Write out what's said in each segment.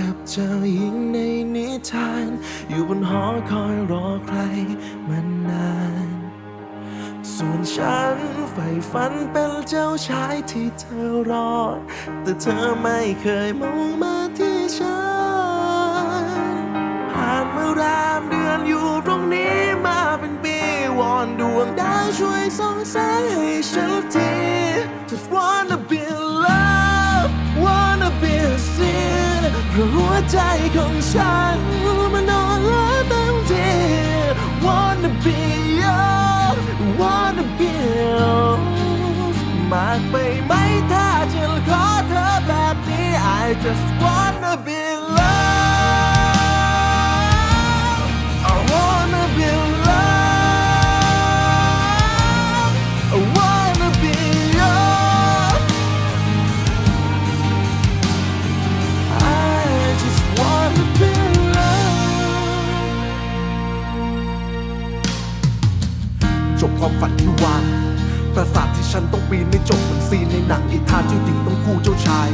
กับเจ้าหญิงในนิทาน อยู่บนหอคอยรอใครมานาน ส่วนฉันใฝ่ฝันเป็นเจ้าชายที่เธอรอ แต่เธอไม่เคยมองมาที่ฉัน ผ่านเมื่อรามเดือนอยู่ตรงนี้มาเป็นปีวอนดวงดาวช่วยส่องแสงให้ฉันที Just wanna be หัวใจของฉัน ปราสาทที่ฉันต้องปีนไม่จบเหมือนซีนในหนังอิทานเจ้าหญิงต้องคู่เจ้าชาย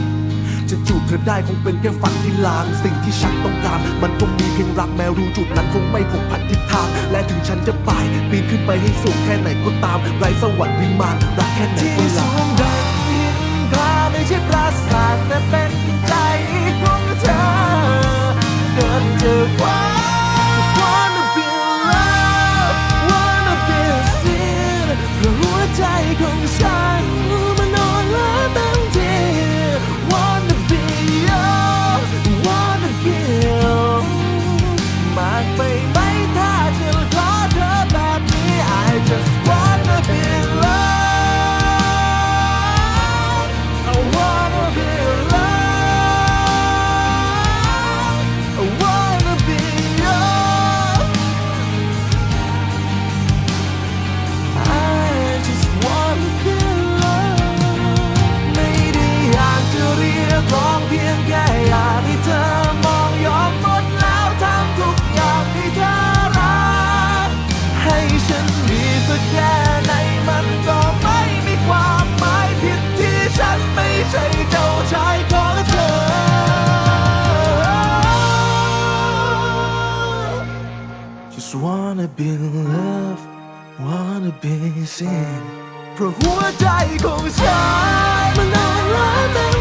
จะจูบเธอได้คงเป็นแค่ฝันที่ลาง สิ่งที่ฉันต้องการ มันคงมีเพียงรักแม้รู้จุดนั้นคงไม่ผูกพันทิศทาง และถึงฉันจะไปปีนขึ้นไปให้สูงแค่ไหนก็ตามไรสวรรค์วิมานรักแค่ไหนก็ลาที่สูลางดังหินพาไม่ใช่ปราสาทแต่เป็น แค่ไหนมันก็ไม่มีความหมายผิดที่ฉันไม่ใช่เจ้าชายของเธอ Just wanna be loved wanna be seen เพราะหัวใจของฉันมันน่ารัก